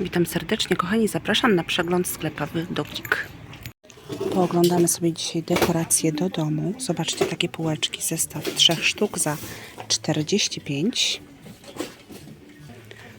Witam serdecznie, kochani. Zapraszam na przegląd sklepowy Dokik. Pooglądamy sobie dzisiaj dekoracje do domu. Zobaczcie, takie półeczki, zestaw trzech sztuk za 45.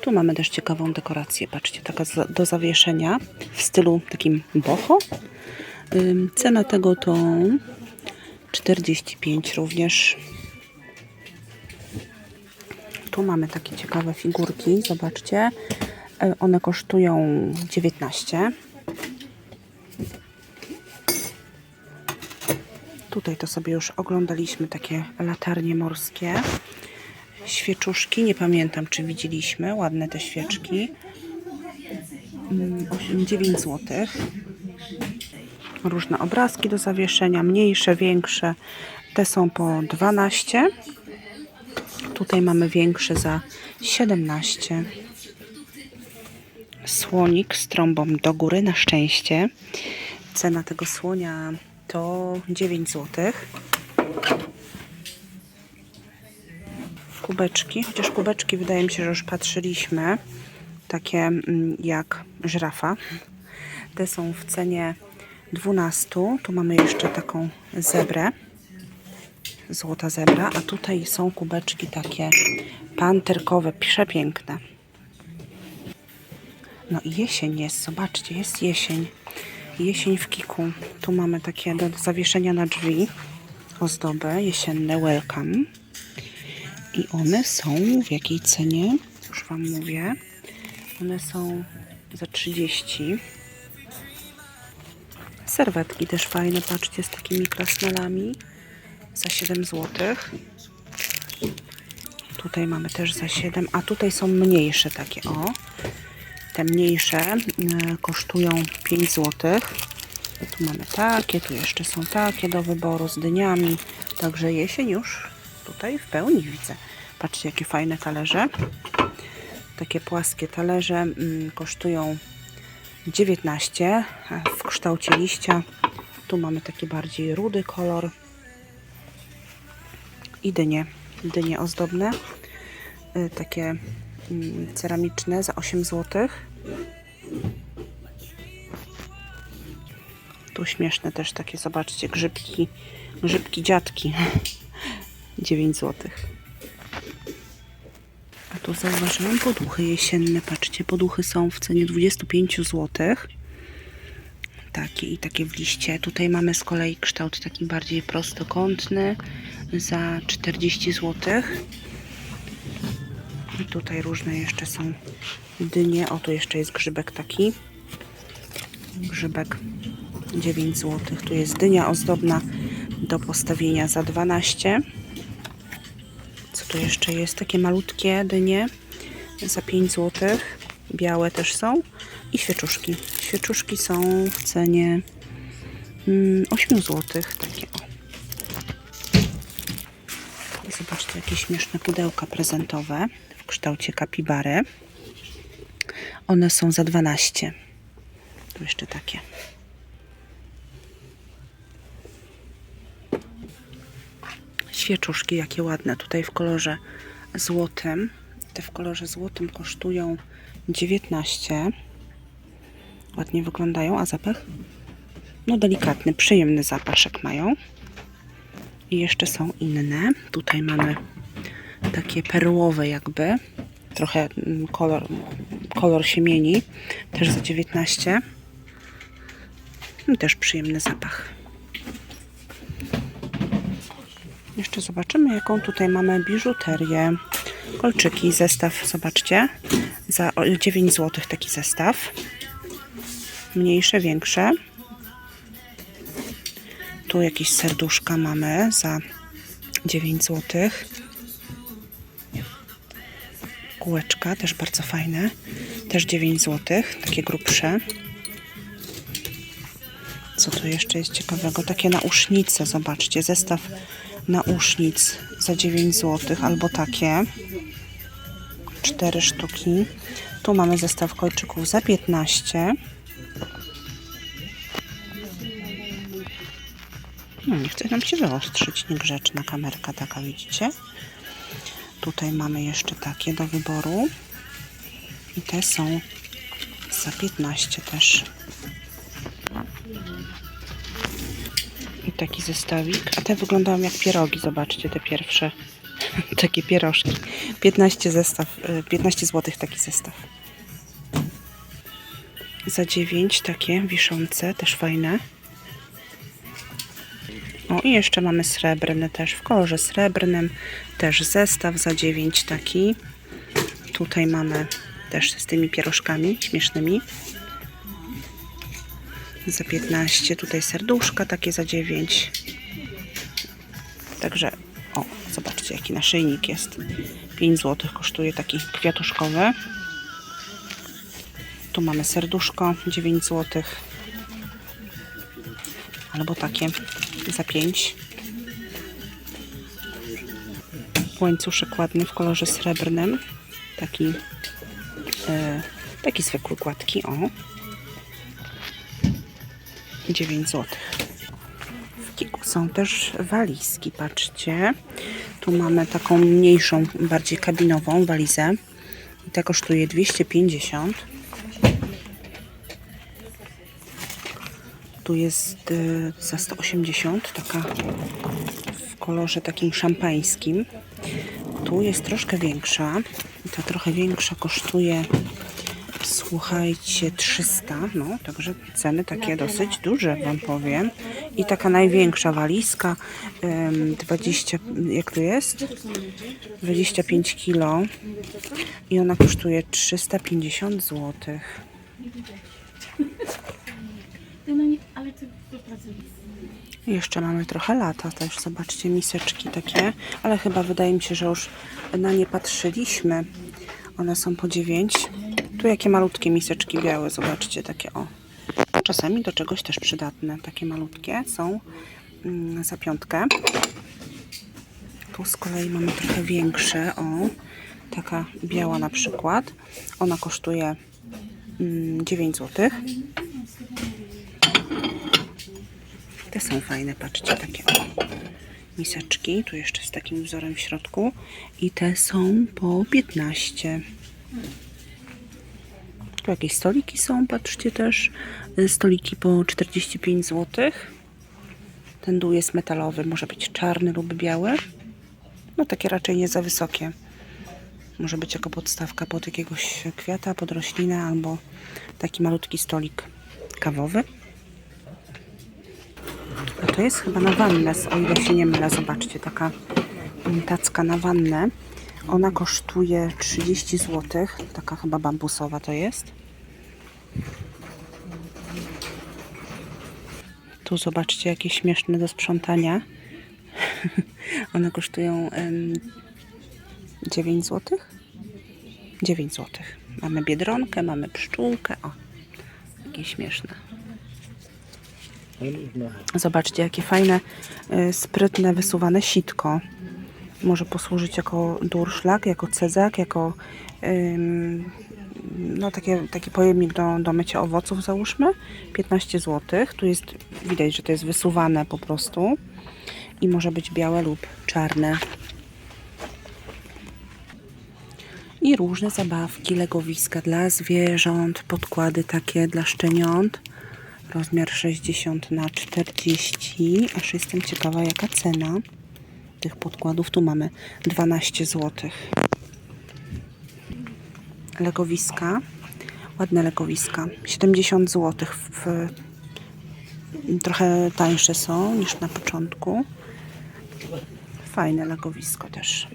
Tu mamy też ciekawą dekorację. Patrzcie, taka do zawieszenia w stylu takim boho. Cena tego to 45 również. Tu mamy takie ciekawe figurki, zobaczcie. E, One kosztują 19. Tutaj to sobie już oglądaliśmy takie latarnie morskie. Świeczuszki, nie pamiętam czy widzieliśmy, ładne te świeczki. Mm, osiem- 9 zł. Różne obrazki do zawieszenia, mniejsze, większe. Te są po 12. Tutaj mamy większe za 17. Słonik z trąbą do góry, na szczęście. Cena tego słonia to 9 zł. Kubeczki, chociaż kubeczki wydaje mi się, że już patrzyliśmy. Takie mm, jak żyrafa. Te są w cenie 12. Tu mamy jeszcze taką zebrę złota zebra, a tutaj są kubeczki takie panterkowe, przepiękne. No i jesień jest, zobaczcie, jest jesień. Jesień w kiku. Tu mamy takie do zawieszenia na drzwi ozdoby jesienne welcome. I one są w jakiej cenie? Już Wam mówię. One są za 30. Serwetki też fajne, patrzcie, z takimi krasnalami za 7 zł. Tutaj mamy też za 7, a tutaj są mniejsze takie, o. Te mniejsze e, kosztują 5 zł. Tu mamy takie, tu jeszcze są takie do wyboru z dyniami. Także jesień już tutaj w pełni widzę. Patrzcie, jakie fajne talerze. Takie płaskie talerze mm, kosztują 19 a w kształcie liścia. Tu mamy taki bardziej rudy kolor i dynie, dynie ozdobne, y, takie mm, ceramiczne za 8 zł. Tu śmieszne też takie, zobaczcie, grzybki, grzybki dziadki, 9 zł. A tu zauważyłam poduchy jesienne, patrzcie, poduchy są w cenie 25 zł. Takie i takie w liście. Tutaj mamy z kolei kształt taki bardziej prostokątny za 40 zł. I tutaj różne jeszcze są dynie. O, tu jeszcze jest grzybek taki. Grzybek 9 zł. Tu jest dynia ozdobna do postawienia za 12. Co tu jeszcze jest? Takie malutkie dynie za 5 zł. Białe też są. I świeczuszki. Świeczuszki są w cenie mm, 8 zł. Takie o. Zobaczcie, jakie śmieszne pudełka prezentowe w kształcie kapibary. One są za 12. Tu jeszcze takie. Świeczuszki, jakie ładne. Tutaj w kolorze złotym. Te w kolorze złotym kosztują 19. Ładnie wyglądają, a zapach? No delikatny, przyjemny zapaszek mają. I jeszcze są inne. Tutaj mamy takie perłowe jakby. Trochę mm, kolor, kolor się mieni. Też za 19. I też przyjemny zapach. Jeszcze zobaczymy, jaką tutaj mamy biżuterię. Kolczyki, zestaw, zobaczcie. Za o, 9 zł taki zestaw. Mniejsze, większe. Tu jakieś serduszka mamy za 9 zł. Kółeczka, też bardzo fajne. Też 9 zł, takie grubsze. Co tu jeszcze jest ciekawego? Takie nausznice, zobaczcie. Zestaw nausznic za 9 zł, albo takie. 4 sztuki. Tu mamy zestaw kolczyków za 15. No, nie chce nam się wyostrzyć, niegrzeczna kamerka taka, widzicie? Tutaj mamy jeszcze takie do wyboru. I te są za 15 też. I taki zestawik. A te wyglądają jak pierogi, zobaczcie te pierwsze. Takie pierożki. 15 zestaw, y, 15 zł taki zestaw. Za 9 takie wiszące, też fajne. O i jeszcze mamy srebrny też w kolorze srebrnym. Też zestaw za 9 taki. Tutaj mamy też z tymi pierożkami śmiesznymi. Za 15. Tutaj serduszka takie za 9. Także o, zobaczcie jaki naszyjnik jest. 5 zł kosztuje taki kwiatuszkowy. Tu mamy serduszko 9 zł. Albo takie za 5. Łańcuszek ładny w kolorze srebrnym. Taki, e, taki zwykły gładki. O. 9 zł. W Kiku są też walizki, patrzcie. Tu mamy taką mniejszą, bardziej kabinową walizę. I ta kosztuje 250. Tu jest y, za 180, taka w kolorze takim szampańskim. Tu jest troszkę większa. I ta trochę większa kosztuje, słuchajcie, 300. No, także ceny takie dosyć duże, Wam powiem. I taka największa walizka, ym, 20, jak to jest? 25 kg. I ona kosztuje 350 zł. No nie, ale to do pracownika. Jeszcze mamy trochę lata też, zobaczcie, miseczki takie, ale chyba wydaje mi się, że już na nie patrzyliśmy. One są po 9. Tu jakie malutkie miseczki białe, zobaczcie, takie o. Czasami do czegoś też przydatne, takie malutkie są mm, za piątkę. Tu z kolei mamy trochę większe, o. Taka biała na przykład. Ona kosztuje mm, 9 zł. Te są fajne, patrzcie, takie miseczki. Tu jeszcze z takim wzorem w środku. I te są po 15. Tu jakieś stoliki są, patrzcie też. Stoliki po 45 zł. Ten dół jest metalowy, może być czarny lub biały. No takie raczej nie za wysokie. Może być jako podstawka pod jakiegoś kwiata, pod roślinę albo taki malutki stolik kawowy. To jest chyba na wannę, o ile się nie mylę. Zobaczcie, taka mm, tacka na wannę. Ona kosztuje 30 zł. Taka chyba bambusowa to jest. Tu zobaczcie, jakie śmieszne do sprzątania. One kosztują em, 9 zł. 9 zł. Mamy biedronkę, mamy pszczółkę. O, jakie śmieszne. Zobaczcie, jakie fajne, y, sprytne, wysuwane sitko. Może posłużyć jako durszlak, jako cezak, jako ym, no, takie, taki pojemnik do, do mycia owoców, załóżmy. 15 zł. Tu jest, widać, że to jest wysuwane po prostu. I może być białe lub czarne. I różne zabawki, legowiska dla zwierząt, podkłady takie dla szczeniąt. Rozmiar 60 na 40. Aż jestem ciekawa, jaka cena tych podkładów. Tu mamy 12 zł. Legowiska. Ładne legowiska. 70 zł. W, trochę tańsze są niż na początku. Fajne legowisko też.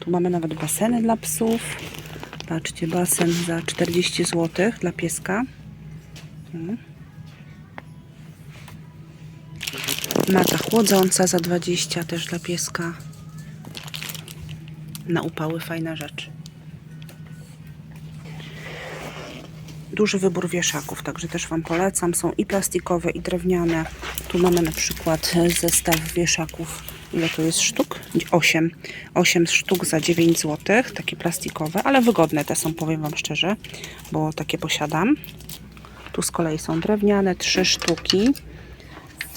Tu mamy nawet baseny dla psów. Patrzcie, basen za 40 zł dla pieska. Mm. Mata chłodząca za 20 też dla pieska. Na upały fajna rzecz. Duży wybór wieszaków, także też Wam polecam. Są i plastikowe, i drewniane. Tu mamy na przykład zestaw wieszaków. Ile to jest sztuk? 8. 8 sztuk za 9 zł. Takie plastikowe, ale wygodne te są, powiem Wam szczerze, bo takie posiadam. Tu z kolei są drewniane, 3 sztuki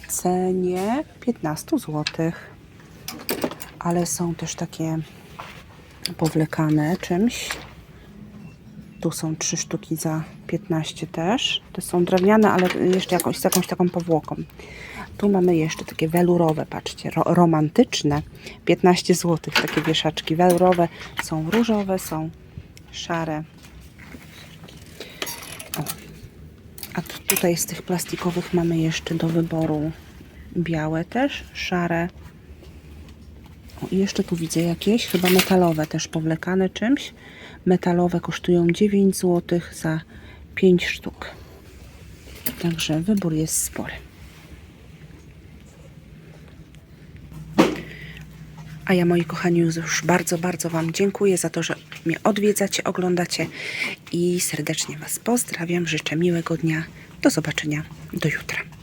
cenie 15 zł. Ale są też takie powlekane czymś. Tu są trzy sztuki za 15 też. Te są drewniane, ale jeszcze jakąś, z jakąś taką powłoką. Tu mamy jeszcze takie welurowe, patrzcie, ro, romantyczne. 15 zł, takie wieszaczki welurowe. Są różowe, są szare. O. A tu- tutaj z tych plastikowych mamy jeszcze do wyboru białe też, szare. O, i jeszcze tu widzę jakieś, chyba metalowe też powlekane czymś. Metalowe kosztują 9 zł za 5 sztuk. Także wybór jest spory. A ja, moi kochani, już bardzo, bardzo Wam dziękuję za to, że mnie odwiedzacie, oglądacie i serdecznie Was pozdrawiam. Życzę miłego dnia. Do zobaczenia do jutra.